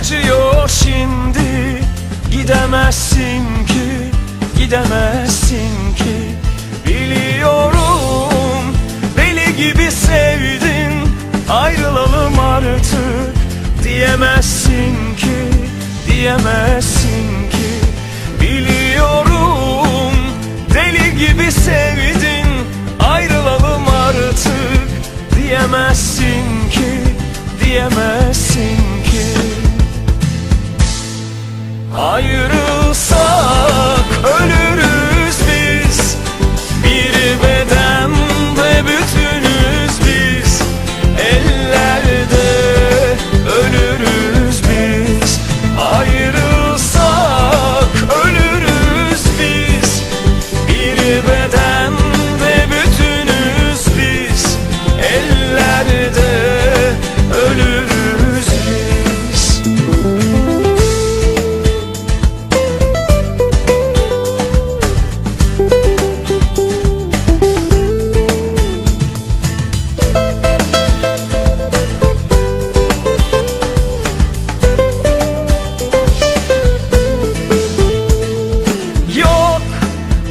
acıyor şimdi. Gidemezsin ki gidemezsin ki Diyemezsin ki diyemezsin ki. Ayrılsak ölürüz biz Bir bedende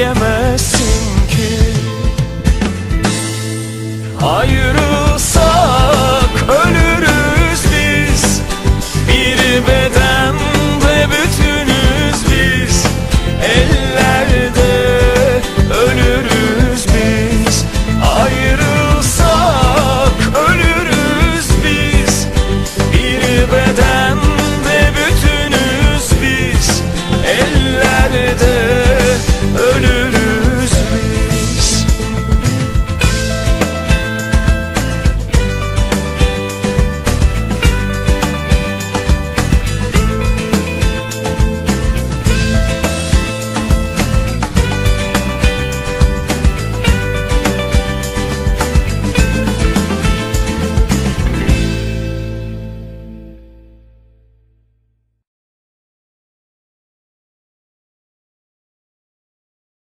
diyemezsin